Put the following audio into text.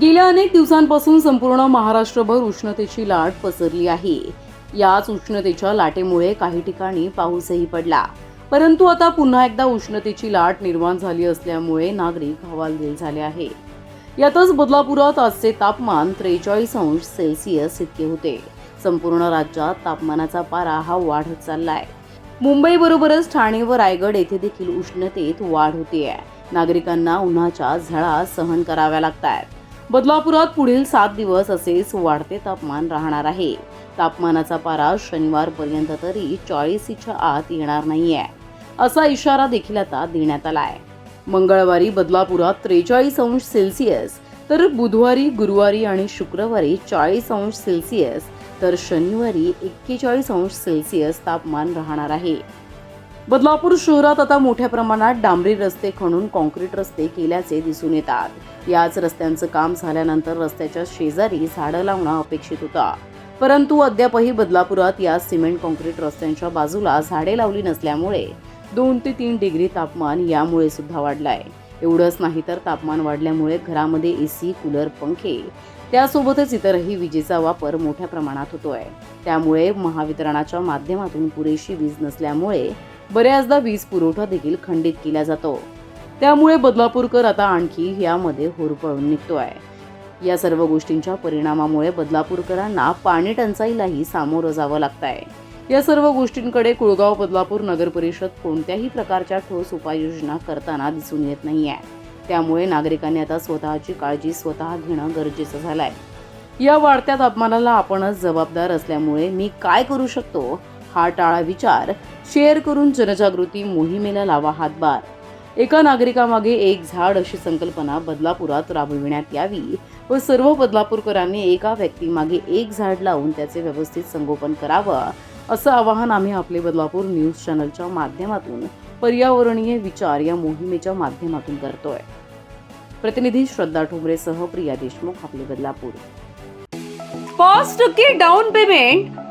गेल्या अनेक दिवसांपासून संपूर्ण महाराष्ट्रभर उष्णतेची लाट पसरली आहे. याच उष्णतेच्या लाटेमुळे काही ठिकाणी पाऊसही पडला. परंतु आता पुन्हा एकदा उष्णतेची लाट निर्माण झाली असल्यामुळे नागरिक हवालदिल झाले आहे. यातच बदलापुरात आजचे तापमान त्रेचाळीस अंश सेल्सिअस इतके होते. संपूर्ण राज्यात तापमानाचा पारा हा वाढत चाललाय. मुंबईबरोबरच ठाणे व रायगड येथे देखील उष्णतेत वाढ होते नागरिकांना उन्हाच्या झळा सहन कराव्या लागतात. बदलापुरात पुढील सात दिवस असेच वाढते तापमान राहणार आहे. तापमानाचा पारा शनिवारपर्यंत तरी चाळीसीच्या आत येणार नाहीये. असा इशारा देखील आता देण्यात आलाय. मंगळवारी बदलापुरात त्रेचाळीस अंश सेल्सिअस तर बुधवारी गुरुवारी आणि शुक्रवारी चाळीस अंश सेल्सिअस तर शनिवारी एक्केचाळीस अंश सेल्सिअस तापमान राहणार आहे. बदलापूर शहरात आता मोठ्या प्रमाणात डांबरी रस्ते खणून कॉन्क्रीट रस्ते केल्याचे दिसून येतात. याच रस्त्यांचं काम झाल्यानंतर रस्त्याच्या शेजारी झाडं लावणं अपेक्षित होता. परंतु अद्यापही बदलापुरात या सिमेंट कॉन्क्रीट रस्त्यांच्या बाजूला झाडे लावली नसल्यामुळे दोन ते तीन डिग्री तापमान यामुळे सुद्धा वाढलंय. एवढंच नाही तर तापमान वाढल्यामुळे घरामध्ये ए सी कूलर पंखे त्यासोबतच इतरही विजेचा वापर मोठ्या प्रमाणात होतोय. त्यामुळे महावितरणाच्या माध्यमातून पुरेशी वीज नसल्यामुळे बऱ्याचदा वीज पुरवठा देखील खंडित केला जातो. त्यामुळे बदलापूरकर आता आणखी यामध्ये होरपळून निघतोय. या सर्व गोष्टींच्या परिणामामुळे बदलापूरकरांना पाणी टंचाईलाही सामोरं जावं लागतंय. या सर्व गोष्टींकडे कुळगाव बदलापूर नगर परिषद कोणत्याही प्रकारच्या ठोस उपाययोजना करताना दिसून येत नाहीये. त्यामुळे नागरिकांनी आता स्वतःची काळजी स्वतः घेणं गरजेचं झालंय. या वाढत्या तापमानाला आपणच जबाबदार असल्यामुळे मी काय करू शकतो? हा टाळा विचार शेअर करून जनजागृती मोहिमेला लावा हातभार. एका नागरिकामागे एक झाड अशी संकल्पना बदलापुरात राबविण्यात यावी व सर्व बदलापूरकरांनी एका व्यक्तीमागे एक झाड लावून त्याचे व्यवस्थित संगोपन करावं असं आवाहन आम्ही आपले बदलापूर न्यूज चॅनलच्या माध्यमातून पर्यावरणीय विचार या मोहिमेच्या माध्यमातून करतोय. प्रतिनिधी श्रद्धा ठोंबरेसह प्रिया देशमुख आपले बदलापूर. पाच टक्के डाऊन पेमेंट